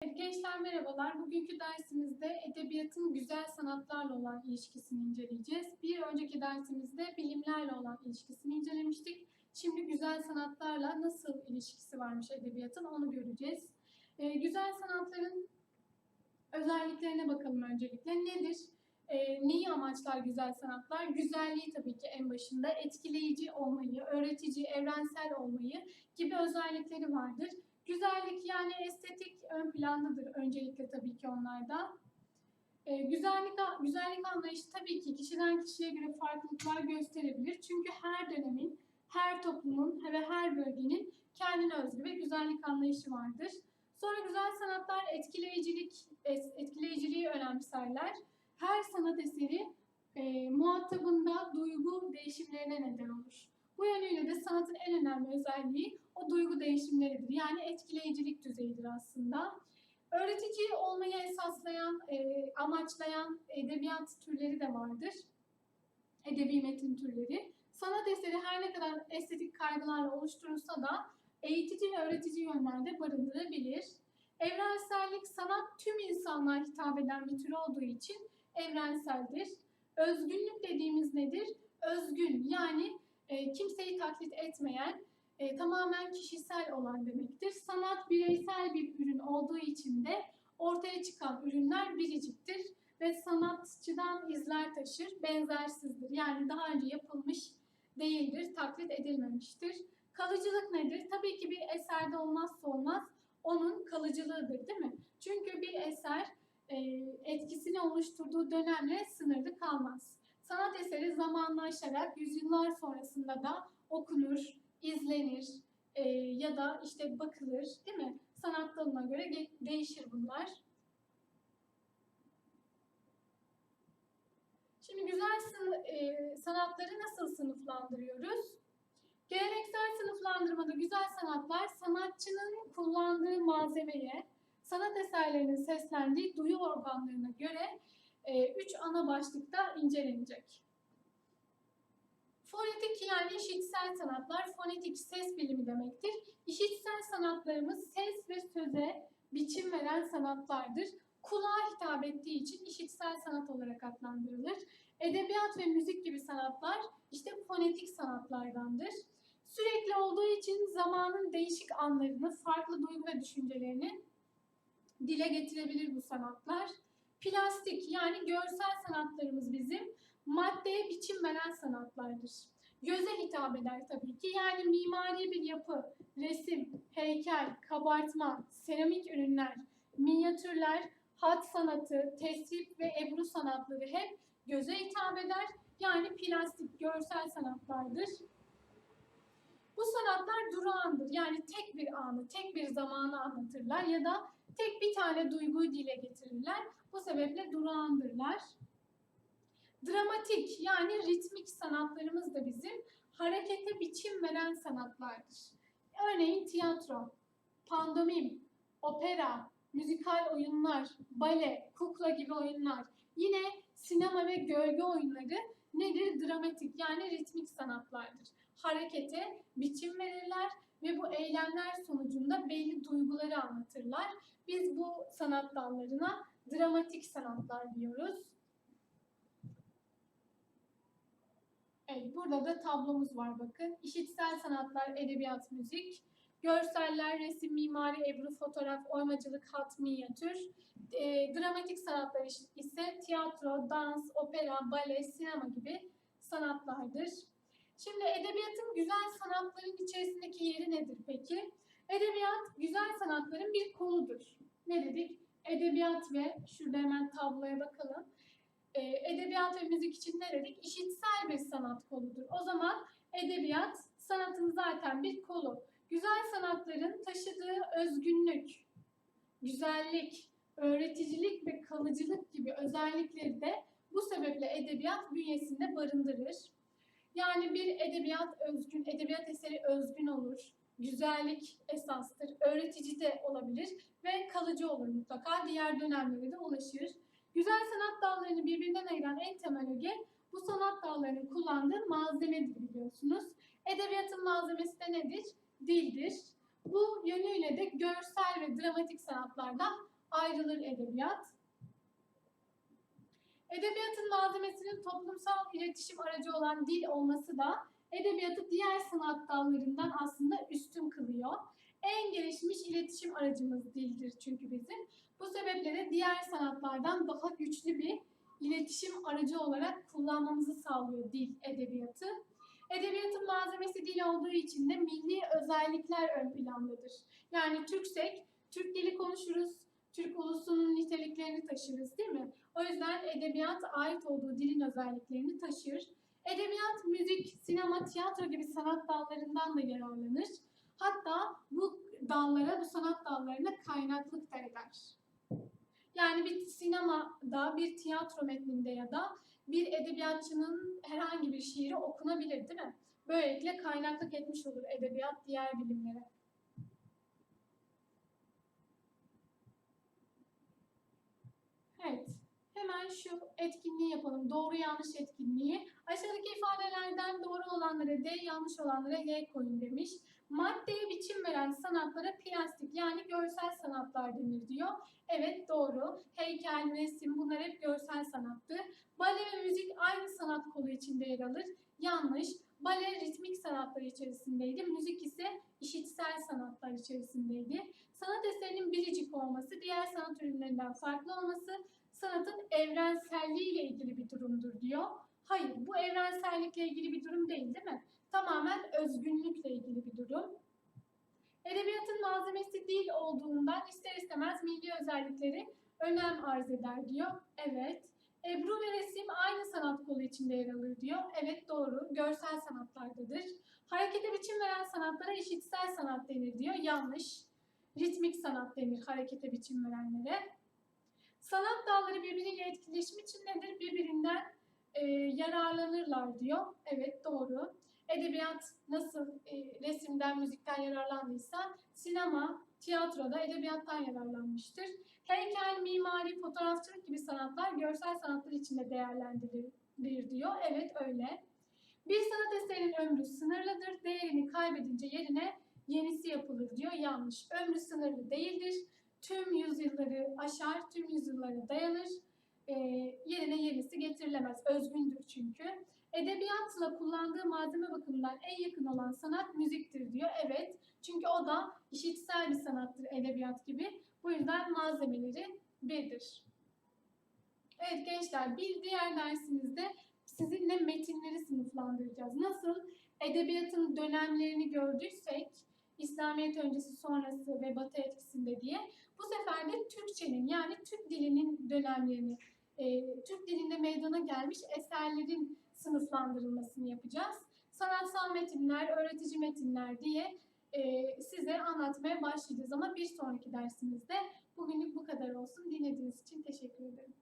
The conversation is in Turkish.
Gençler merhabalar. Bugünkü dersimizde edebiyatın güzel sanatlarla olan ilişkisini inceleyeceğiz. Bir önceki dersimizde bilimlerle olan ilişkisini incelemiştik. Şimdi güzel sanatlarla nasıl ilişkisi varmış edebiyatın onu göreceğiz. Ee, güzel sanatların özelliklerine bakalım öncelikle. Nedir? Ee, neyi amaçlar güzel sanatlar? Güzelliği tabii ki en başında etkileyici olmayı, öğretici, evrensel olmayı gibi özellikleri vardır. Güzellik yani estetik ön plandadır öncelikle tabii ki onlarda. Ee, güzellik, güzellik anlayışı tabii ki kişiden kişiye göre farklılıklar gösterebilir. Çünkü her dönemin, her toplumun ve her bölgenin kendine özgü ve güzellik anlayışı vardır. Sonra güzel sanatlar etkileyicilik, etkileyiciliği önemserler. Her sanat eseri e, muhatabında duygu değişimlerine neden olur. Bu yönüyle de sanatın en önemli özelliği o duygu değişimleridir. Yani etkileyicilik düzeyidir aslında. Öğretici olmayı esaslayan, e, amaçlayan edebiyat türleri de vardır. Edebi metin türleri. Sanat eseri her ne kadar estetik kaygılarla oluşturulsa da eğitici ve öğretici yönlerde barındırabilir. Evrensellik sanat tüm insanlığa hitap eden bir tür olduğu için evrenseldir. Özgünlük dediğimiz nedir? Özgün yani e, kimseyi taklit etmeyen, e, tamamen kişisel olan demektir. Sanat bireysel bir ürün olduğu için de ortaya çıkan ürünler biriciktir ve sanatçıdan izler taşır, benzersizdir. Yani daha önce yapılmış değildir, taklit edilmemiştir. Kalıcılık nedir? Tabii ki bir eserde olmazsa olmaz onun kalıcılığıdır değil mi? Çünkü bir eser e, etkisini oluşturduğu dönemle sınırlı kalmaz. Sanat eseri zamanla aşarak yüzyıllar sonrasında da okunur, izlenir e, ya da işte bakılır değil mi? Sanat dalına göre değişir bunlar. Şimdi güzel e, sanatları nasıl sınıflandırıyoruz? Geleneksel sınıflandırmada güzel sanatlar sanatçının kullandığı malzemeye, sanat eserlerinin seslendiği duyu organlarına göre e, üç ana başlıkta incelenecek. Fonetik yani işitsel sanatlar, fonetik ses bilimi demektir. İşitsel sanatlarımız ses ve söze biçim veren sanatlardır. Kulağa hitap ettiği için işitsel sanat olarak adlandırılır. Edebiyat ve müzik gibi sanatlar işte fonetik sanatlardandır. Sürekli olduğu için zamanın değişik anlarını, farklı duygu ve düşüncelerini dile getirebilir bu sanatlar. Plastik yani görsel sanatlarımız bizim maddeye biçim veren sanatlardır. Göze hitap eder tabii ki. Yani mimari bir yapı, resim, heykel, kabartma, seramik ürünler, minyatürler, hat sanatı, tesrip ve ebru sanatları hep göze hitap eder. Yani plastik, görsel sanatlardır. Bu sanatlar durağandır. Yani tek bir anı, tek bir zamanı anlatırlar ya da tek bir tane duyguyu dile getirirler. Bu sebeple durağandırlar. Dramatik yani ritmik sanatlarımız da bizim harekete biçim veren sanatlardır. Örneğin tiyatro, pandomim, opera, müzikal oyunlar, bale, kukla gibi oyunlar. Yine sinema ve gölge oyunları nedir? Dramatik yani ritmik sanatlardır. Harekete biçim verirler ve bu eylemler sonucunda belli duyguları anlatırlar. Biz bu sanat dallarına dramatik sanatlar diyoruz. Evet, burada da tablomuz var bakın. İşitsel sanatlar, edebiyat, müzik. Görseller, resim, mimari, ebru, fotoğraf, oymacılık, hat, minyatür. E, dramatik sanatlar ise tiyatro, dans, opera, bale, sinema gibi sanatlardır. Şimdi edebiyatın güzel sanatların içerisindeki yeri nedir peki? Edebiyat güzel sanatların bir koludur. Ne dedik? Edebiyat ve şurada hemen tabloya bakalım. Ee, edebiyat ve müzik için ne dedik? İşitsel bir sanat koludur. O zaman edebiyat sanatın zaten bir kolu. Güzel sanatların taşıdığı özgünlük, güzellik, öğreticilik ve kalıcılık gibi özellikleri de bu sebeple edebiyat bünyesinde barındırır. Yani bir edebiyat özgün, edebiyat eseri özgün olur. Güzellik esastır, öğretici de olabilir ve kalıcı olur mutlaka. Diğer dönemlere de ulaşır. Güzel sanat dallarını birbirinden ayıran en temel öge bu sanat dallarının kullandığı malzemedir biliyorsunuz. Edebiyatın malzemesi de nedir? Dildir. Bu yönüyle de görsel ve dramatik sanatlardan ayrılır edebiyat. Edebiyatın malzemesinin toplumsal iletişim aracı olan dil olması da edebiyatı diğer sanat dallarından aslında üstün kılıyor. En gelişmiş iletişim aracımız dildir çünkü bizim. Bu sebeple de diğer sanatlardan daha güçlü bir iletişim aracı olarak kullanmamızı sağlıyor dil edebiyatı. Edebiyatın malzemesi dil olduğu için de milli özellikler ön plandadır. Yani Türksek, Türk dili konuşuruz, Türk ulusunun niteliklerini taşırız değil mi? O yüzden edebiyat ait olduğu dilin özelliklerini taşır. Edebiyat, müzik, sinema, tiyatro gibi sanat dallarından da yararlanır. Hatta bu dallara, bu sanat dallarına kaynaklık da eder. Yani bir sinemada, bir tiyatro metninde ya da bir edebiyatçının herhangi bir şiiri okunabilir değil mi? Böylelikle kaynaklık etmiş olur edebiyat diğer bilimlere. Evet. Hemen şu etkinliği yapalım. Doğru yanlış etkinliği. Aşağıdaki ifadelerden doğru olanlara D, yanlış olanlara Y koyun demiş. Maddeye biçim veren sanatlara plastik yani görsel sanatlar denir diyor. Evet doğru. Heykel, resim bunlar hep görsel sanattır. Bale ve müzik aynı sanat kolu içinde yer alır. Yanlış. Bale ritmik sanatlar içerisindeydi. Müzik ise işitsel sanatlar içerisindeydi. Sanat eserinin biricik olması, diğer sanat ürünlerinden farklı olması, sanatın evrenselliği ile ilgili bir durumdur diyor. Hayır, bu evrensellikle ilgili bir durum değil değil mi? Tamamen özgünlükle ilgili bir durum. Edebiyatın malzemesi dil olduğundan ister istemez milli özellikleri önem arz eder diyor. Evet. Ebru ve resim aynı sanat kolu içinde yer alır diyor. Evet doğru. Görsel sanatlardadır. Harekete biçim veren sanatlara işitsel sanat denir diyor. Yanlış. Ritmik sanat denir harekete biçim verenlere. Sanat dalları birbiriyle etkileşim içindedir. Birbirinden e, yararlanırlar diyor. Evet doğru. Edebiyat nasıl e, resimden, müzikten yararlandıysa sinema, tiyatroda edebiyattan yararlanmıştır. Heykel, mimari, fotoğrafçılık gibi sanatlar görsel sanatlar içinde değerlendirilir diyor. Evet öyle. Bir sanat eserinin ömrü sınırlıdır. Değerini kaybedince yerine yenisi yapılır diyor. Yanlış. Ömrü sınırlı değildir. Tüm yüzyılları aşar, tüm yüzyıllara dayanır. E, yerine yenisi getirilemez. Özgündür çünkü. Edebiyatla kullandığı malzeme bakımından en yakın olan sanat müziktir diyor. Evet. Çünkü o da işitsel bir sanattır edebiyat gibi. Bu yüzden malzemeleri birdir. Evet gençler bir diğer dersimizde sizinle metinleri sınıflandıracağız. Nasıl edebiyatın dönemlerini gördüysek İslamiyet öncesi sonrası ve batı etkisinde diye bu sefer de Türkçenin yani Türk dilinin dönemlerini e, Türk dilinde meydana gelmiş eserlerin sınıflandırılmasını yapacağız. Sanatsal metinler, öğretici metinler diye e, size anlatmaya başlayacağız ama bir sonraki dersimizde bugünlük bu kadar olsun. Dinlediğiniz için teşekkür ederim.